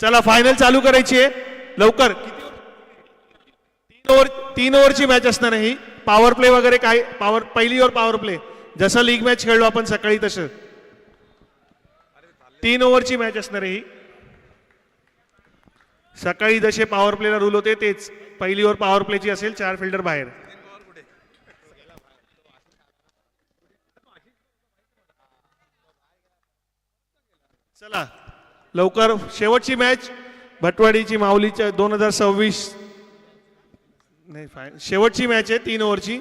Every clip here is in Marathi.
चला फायनल चालू करायची आहे. लवकर. तीन ओव्हर तीन ओव्हरची मॅच असणार आहे ही. पॉवर प्ले वगैरे काय पॉवर पहिली ओव्हर पॉवर प्ले जसं लीग मॅच खेळलो आपण सकाळी तसं. तीन ओव्हरची मॅच असणार आहे ही. सकाळी जसे पॉवर प्लेला रूल होते तेच. पहिली ओव्हर पॉवर प्लेची असेल चार फिल्डर बाहेर. चला. लवकर शेवटची मॅच भटवाडीची माऊलीच्या दोन हजार सव्वीस. नाही फाय शेवटची मॅच आहे तीन ओव्हरची.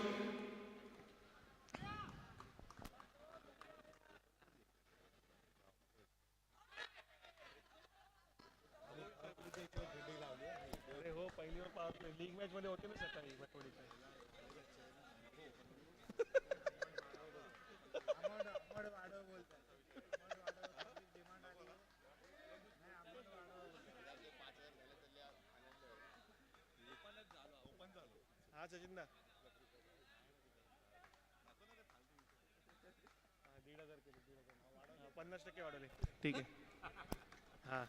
पन्नास टक्के वाढवले. ठीक आहे. हा.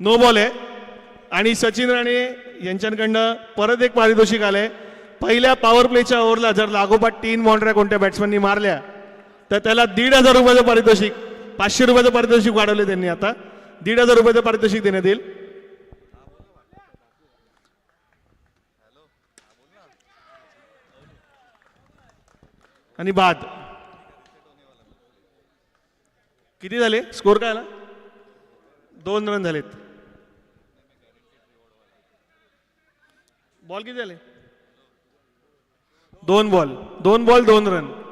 नो बॉल आहे. आणि सचिन राणे यांच्याकडनं परत एक पारितोषिक आलंय. पहिल्या पॉवर प्लेच्या ओव्हरला जर लागोपाठ तीन बाउंड्र्या कोणत्या बॅट्समननी मारल्या तर त्याला दीड हजार रुपयाचं पारितोषिक पाचशे रुपयाचं पारितोषिक वाढवले त्यांनी आता. दीड हजार रुपयाचं पारितोषिक देण्यात येईल. आणि बाद. किती झाले? स्कोर काय आला? दोन रन झालेत. बॉल किती झाले? दोन बॉल. दोन बॉल दोन रन.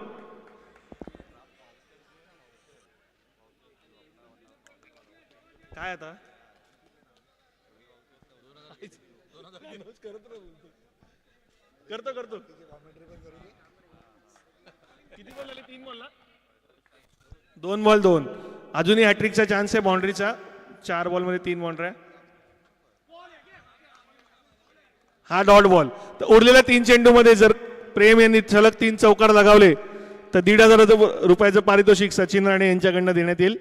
काय आता? करतो करतो. किती बॉल झाले? तीन बॉल ना दोन बॉल दोन. अजूनही हॅट्रिकचा चान्स आहे बाउंड्रीचा चार बॉलमध्ये तीन बाउंड्री हा डॉट बॉल तर उरलेल्या तीन चेंडूमध्ये जर प्रेम यांनी सलग तीन चौकार लगावले तर दीड हजार रुपयाचं पारितोषिक सचिन राणे यांच्याकडनं देण्यात येईल.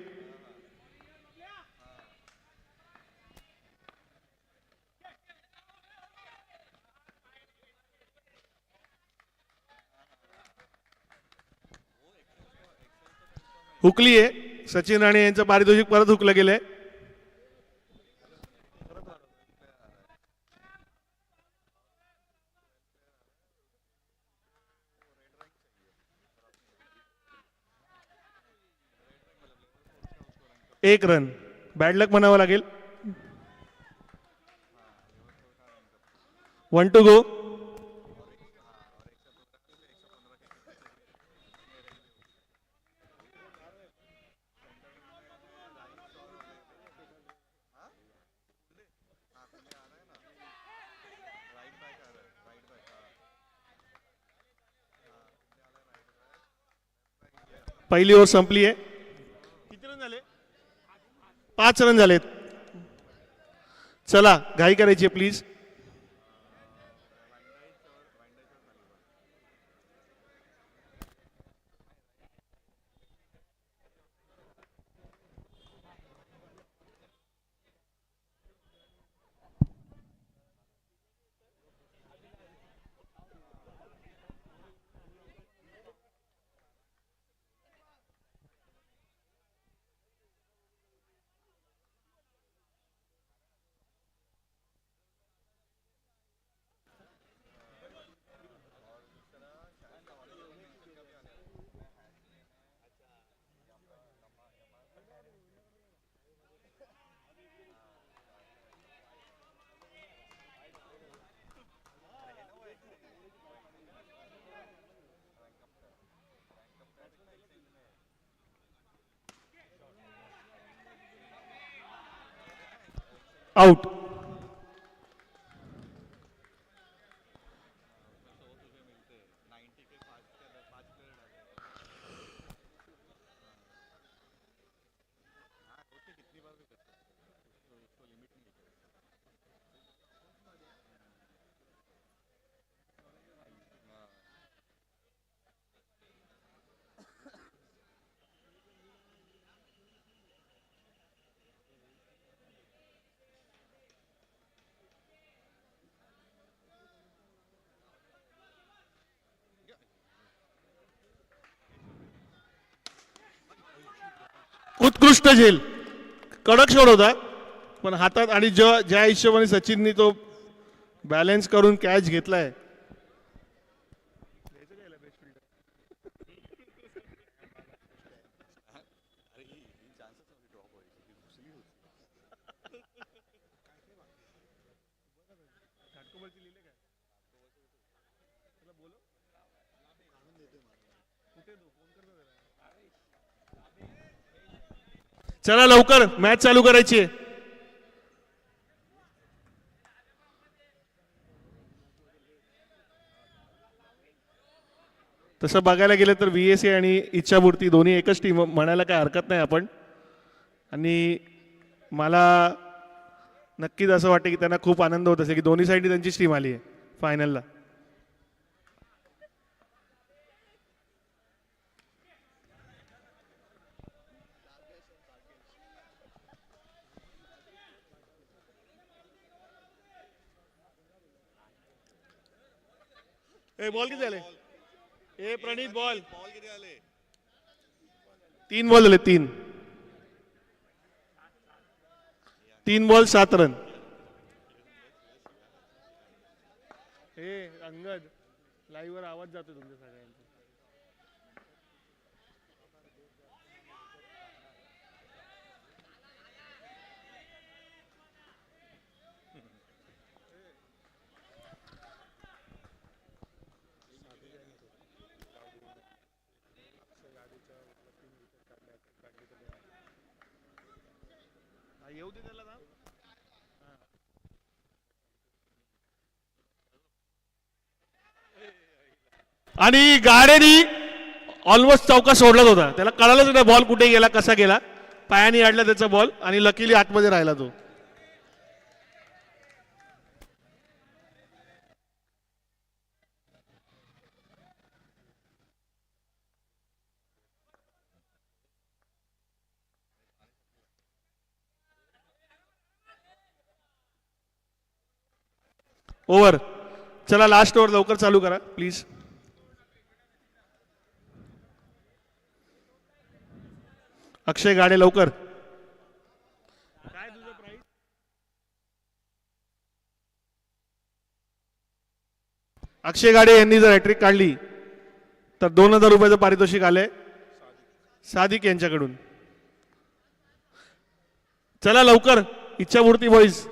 हुकली आहे. सचिन राणे यांचं पारितोषिक परत हुकलं गेलंय. एक रन बॅडलक म्हणावं लागेल. वन टू गो पहिली ओव्हर संपली आहे. किती रन झाले? पाच रन झालेत. चला घाई करायची प्लीज out उत्कृष्ट झेल. कडक शॉट होता. पण हातात आणि ज्या ज्या हिशोबाने सचिननी तो बॅलन्स करून कॅच घेतलाय चला लवकर मॅच चालू करायची आहे. तसं बघायला गेलं तर व्ही एस ए आणि इच्छापूर्ती दोन्ही एकच टीम म्हणायला काय हरकत नाही आपण. आणि मला नक्कीच असं वाटतं की त्यांना खूप आनंद होत असेल की दोन्ही साईडनी त्यांचीच टीम आली आहे फायनलला ए बॉल किती झाले? ए प्रणित बॉल तीन बॉल झाले तीन. तीन बॉल सात रन हे अंगद लाईव्ह वर आवाज जातो तुमच्या सगळ्यांचा. येऊ दे त्याला ना आणि गाड्यानी ऑलमोस्ट चौका सोडलाच होता. त्याला कळालंच नाही बॉल कुठे गेला कसा गेला. पायाने अडला त्याचा बॉल आणि लकीली आतमध्ये राहिला तो. ओव्हर चला लास्ट ओव्हर लवकर चालू करा प्लीज अक्षय गाडे लवकर. अक्षय गाडे यांनी जर हॅट्रिक काढली तर दोन हजार रुपयाचं पारितोषिक आलंय. सादिक यांच्याकडून. चला लवकर. इच्छापूर्ती बॉईज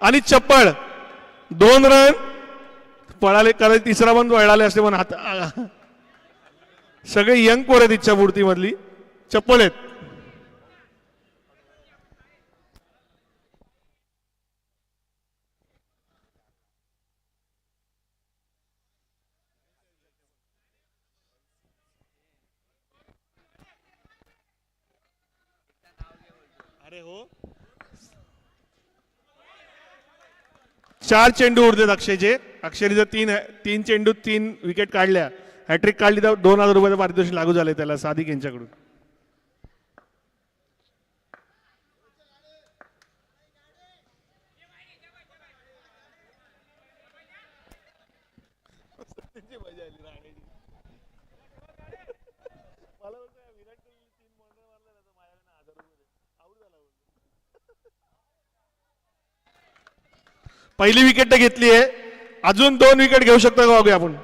आणि चप्पळ दोन रन. पळाले कारण तिसरा बंद वळाले असते पण आता सगळे यंग पोर आहेत इच्छा मधली चप्पल आहेत. अरे हो. चार चेंडू उरतात अक्षयचे. अक्षयने जर तीन तीन चेंडू तीन विकेट काढल्या हॅट्रिक काढली तर दोन हजार रुपयाचं पारितोषिक लागू झाले त्याला सादिक यांच्याकडून. पहिली विकेट तर घेतली आहे. अजून दोन विकेट घेऊ शकतो का बघूया आपण?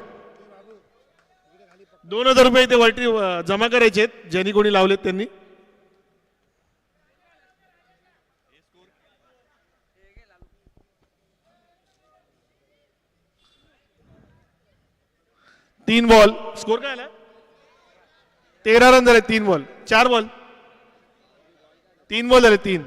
दोन हजार रुपये ते वरती जमा करायचे आहेत. ज्यांनी कोणी लावलेत त्यांनी. तीन बॉल स्कोर काय आला? तेरा रन झाले तीन बॉल चार बॉल तीन बॉल झाले तीन.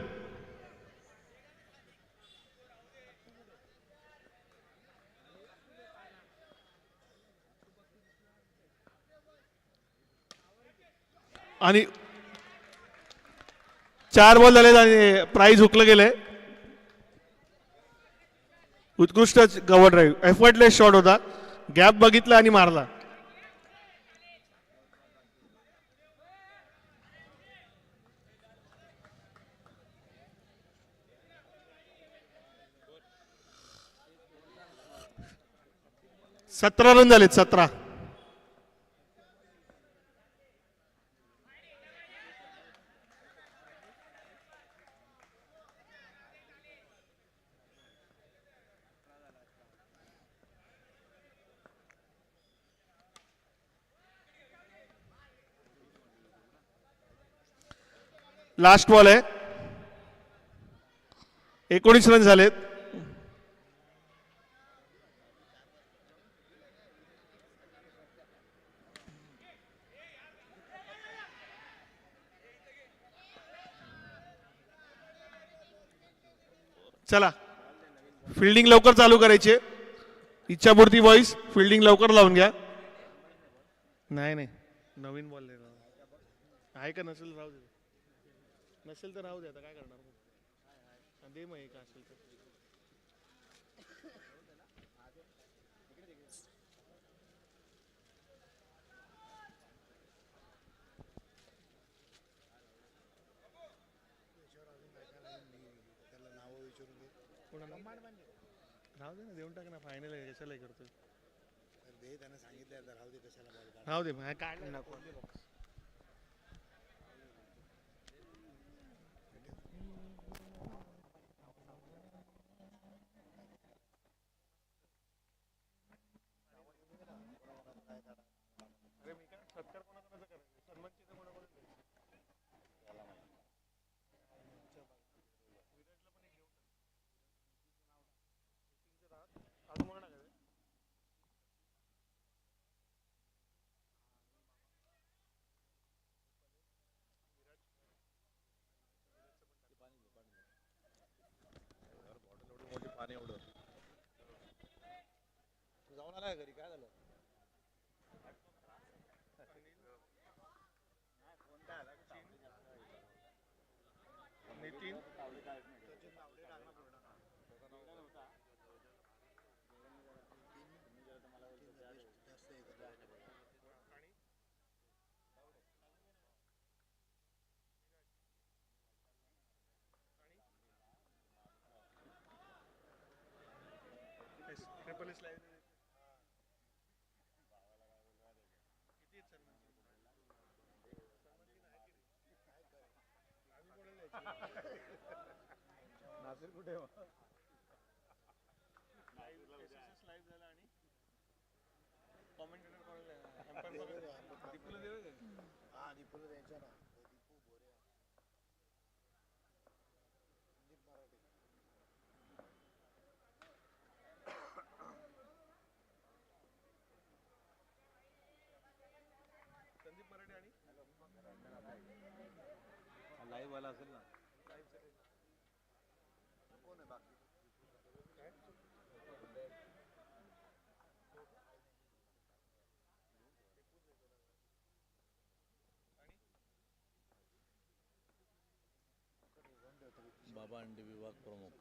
आणि चार बॉल झाले आणि प्राईज हुकलं गेलंय. उत्कृष्ट गव्हर ड्राईव्ह एफर्टलेस शॉट होता. गॅप बघितला आणि मारला. सतरा रन झालेत सतरा. लास्ट बॉल आहे. एकोणीस रन झालेत. चला. फिल्डिंग लवकर चालू करायची. इच्छापूर्ती बॉईस फिल्डिंग लवकर लावून घ्या. नाही नाही. नवीन बॉल आहे का नसेल? राहू दे. नसेल तर राहू दे आता काय करणार मग? दे मग एक असेल तर कोणाला? राहू दे ना देऊन टाक ना फायनल आहे कशाला हे करतोय राहू दे मग काय नको आलाय घरी? काय झालं? नितीन? ट्रिपल स्लाइड नासिर कुठे मग? हा दीपूला द्यायचा ना दीपू बोरे संदीप मराठे संदीप मराठे आणि लाईव्ह वाला असेल ना बाबा अंडी विभाग प्रमुख.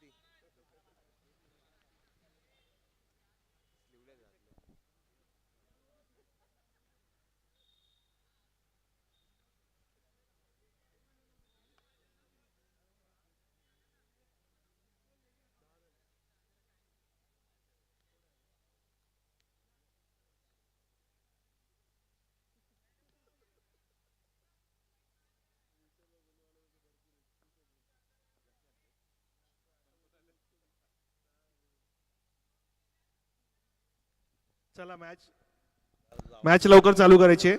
60. चला मॅच मॅच लवकर चालू करायची. आहे.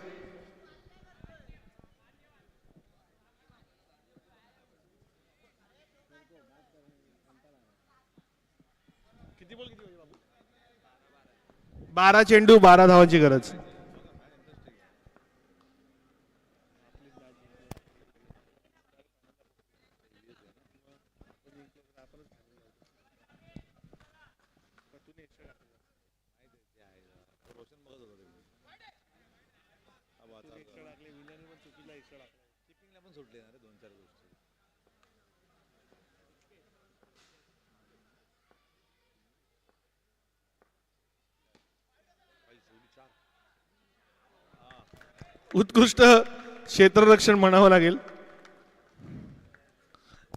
किती किती बाबू? बारा चेंडू बारा धावांची गरज रोशन बघत होता तिकडे. हा वाचा किपिंगला पण सुटले ना रे दोन चार गोष्टी उत्कृष्ट क्षेत्ररक्षण म्हणावं लागेल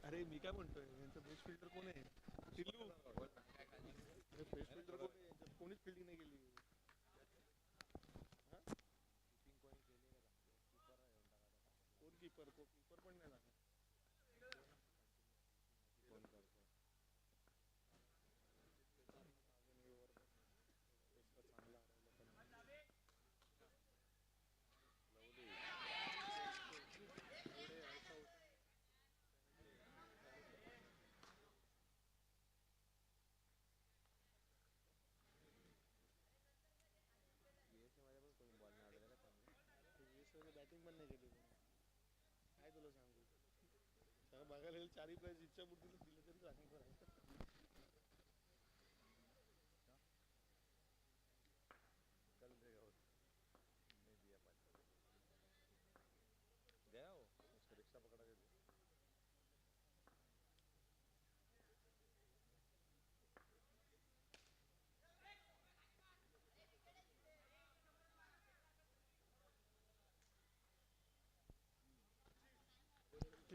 अरे मी काय म्हणतोय यांचं बेस्ट फिल्डर कोण आहे टिल्लू बेस्ट फिल्डर कोण आहे यांच्यात कोणीच फिल्डिंग नाही केली कोण कीपर कीपर पण नाही झाला बॅटिंग पण नाही केली काय तुला सांगू सगळं बघायला गेलं चारही प्राइज इच्छापूर्ती दिलं तरी चांगली पण आहे.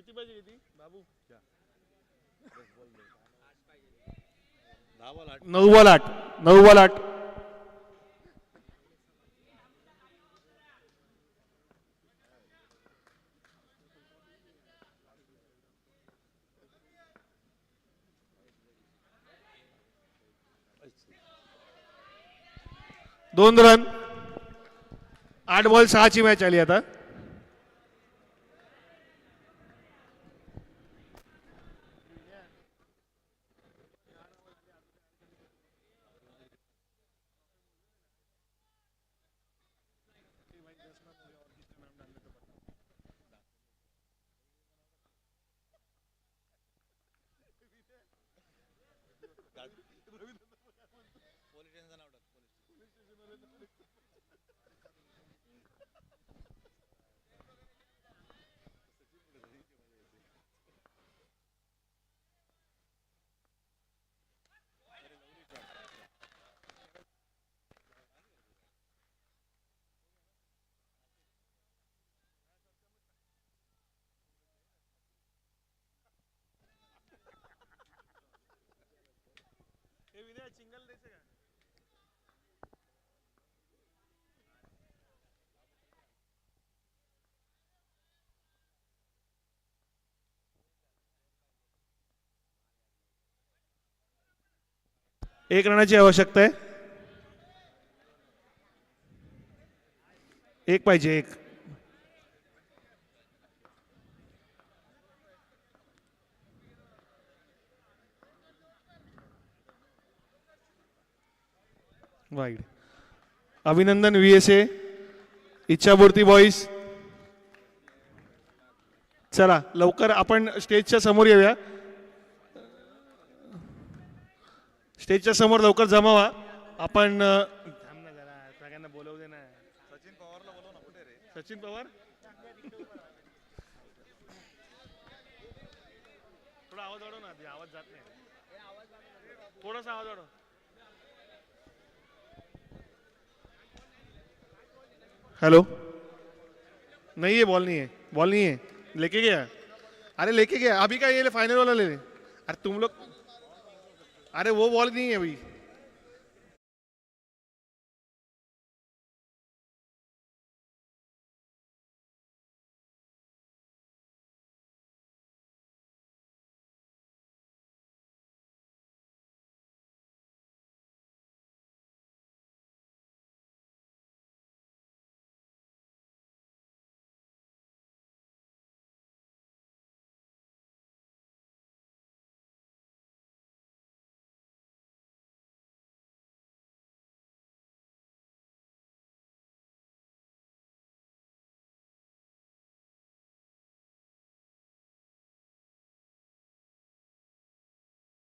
किती पाहिजे किती? बाबू. दहा बॉल आठ. नऊ बॉल आठ. नऊ बॉल आठ. दोन रन आठ बॉल सहाची मॅच आली आता. एक रनाची आवश्यकता आहे. एक पाहिजे एक. वाईड अभिनंदन V S A Ichhapurti boys चला लवकर आपण स्टेजच्या समोर येऊया. स्टेजच्या समोर लवकर जमा व्हा आपण सगळ्यांना बोलवू दे ना. सचिन पवारला बोलव ना कुठे रे. सचिन पवार? थोडा आवाज वाढव ना आधी, आवाज जात नाही. थोड़ा सा आवाज वाढव. हेलो नहीं है बॉल नहीं है। बॉल नहीं है। लेके गया? अरे लेके गया। अभी का ये ले फाइनल वाला ले ले। अरे तुम लोग अरे वो बॉल नहीं है अभी।